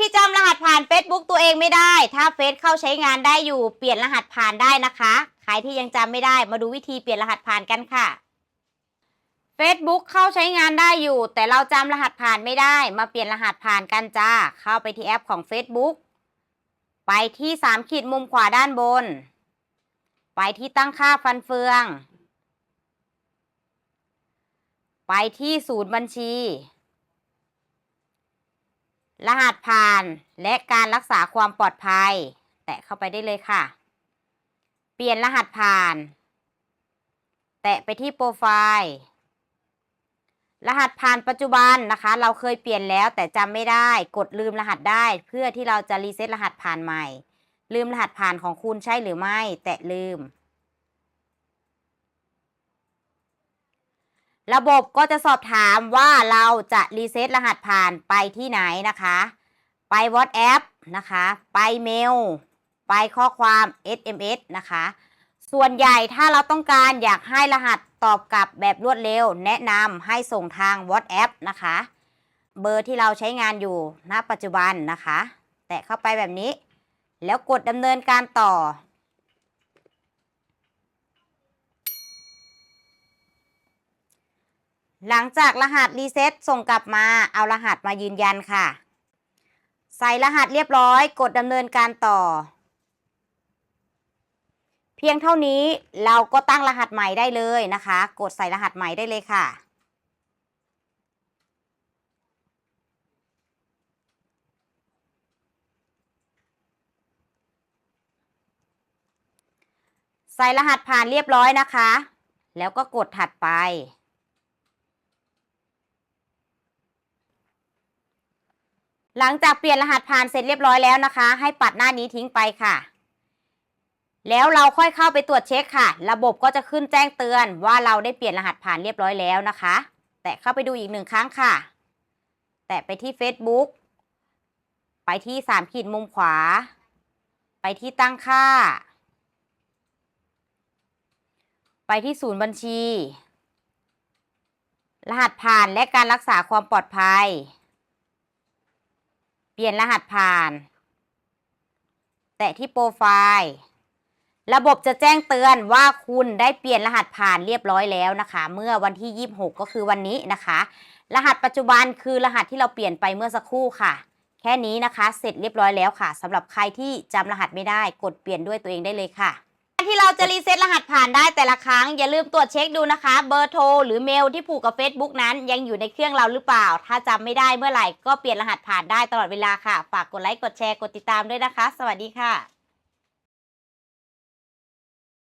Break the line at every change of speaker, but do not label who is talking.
ที่จำรหัสผ่าน Facebook ตัวเองไม่ได้ ถ้าเฟซเข้าใช้งานได้อยู่เปลี่ยนรหัสผ่านได้นะคะ ใครที่ยังจำไม่ได้มาดูวิธีเปลี่ยนรหัสผ่านกันค่ะ Facebook เข้าใช้งานได้อยู่ แต่เราจำรหัสผ่านไม่ได้ มาเปลี่ยนรหัสผ่านกันจ้า เข้าไปที่แอปของ Facebook ไปที่สามขีดมุมขวาด้านบน ไปที่ตั้งค่าฟันเฟือง ไปที่ศูนย์บัญชี รหัสผ่านและการรักษาความปลอดภัย แตะเข้าไปได้เลยค่ะ เปลี่ยนรหัสผ่าน แตะไปที่โปรไฟล์ รหัสผ่านปัจจุบันนะคะ เราเคยเปลี่ยนแล้วแต่จำไม่ได้ กดลืมรหัสได้ เพื่อที่เราจะรีเซ็ตรหัสผ่านใหม่ ลืมรหัสผ่านของคุณใช่หรือไม่ แตะลืม ระบบก็จะสอบถามว่าเราจะรีเซ็ตรหัสผ่านไปที่ไหนนะคะ ไป WhatsApp นะคะ ไปเมล ไปข้อความ SMS นะคะ ส่วนใหญ่ถ้าเราต้องการอยากให้รหัสตอบกลับแบบรวดเร็ว แนะนำให้ส่งทาง WhatsApp นะคะ เบอร์ที่เราใช้งานอยู่ณปัจจุบันนะคะ แตะเข้าไปแบบนี้ แล้วกดดำเนินการต่อ หลังจากรหัสรีเซ็ตส่งกลับมาเอารหัสมายืนยันค่ะ ใส่รหัสเรียบร้อย กดดำเนินการต่อ เพียงเท่านี้เราก็ตั้งรหัสใหม่ได้เลยนะคะ กดใส่รหัสใหม่ได้เลยค่ะ ใส่รหัสผ่านเรียบร้อยนะคะ แล้วก็กดถัดไป หลังจากเปลี่ยนรหัสผ่านเสร็จเรียบร้อยแล้วนะคะ ให้ปัดหน้านี้ทิ้งไปค่ะ แล้วเราค่อยเข้าไปตรวจเช็คค่ะ ระบบก็จะขึ้นแจ้งเตือนว่าเราได้เปลี่ยนรหัสผ่านเรียบร้อยแล้วนะคะ แตะเข้าไปดูอีกหนึ่งครั้งค่ะ แตะไปที่ Facebook ไปที่สามขีดมุมขวา ไปที่ตั้งค่า ไปที่ศูนย์บัญชี รหัสผ่านและการรักษาความปลอดภัย เปลี่ยนรหัสผ่าน แตะที่โปรไฟล์ ระบบจะแจ้งเตือนว่าคุณได้เปลี่ยนรหัสผ่านเรียบร้อยแล้วนะคะ เมื่อวันที่ 26 ก็คือวันนี้นะคะ รหัสปัจจุบันคือรหัสที่เราเปลี่ยนไปเมื่อสักครู่ค่ะ แค่นี้นะคะ เสร็จเรียบร้อยแล้วค่ะสำหรับใครที่จำรหัสไม่ได้กดเปลี่ยนด้วยตัวเองได้เลยค่ะ ที่เราจะรีเซ็ตรหัสผ่านได้แต่ละครั้ง อย่าลืมตรวจเช็คดูนะคะ เบอร์โทรหรือเมลที่ผูกกับ Facebook นั้นยังอยู่ในเครื่องเราหรือเปล่า ถ้าจำไม่ได้เมื่อไหร่ก็เปลี่ยนรหัสผ่านได้ตลอดเวลาค่ะ ฝากกดไลค์กดแชร์กดติดตามด้วยนะคะ สวัสดีค่ะ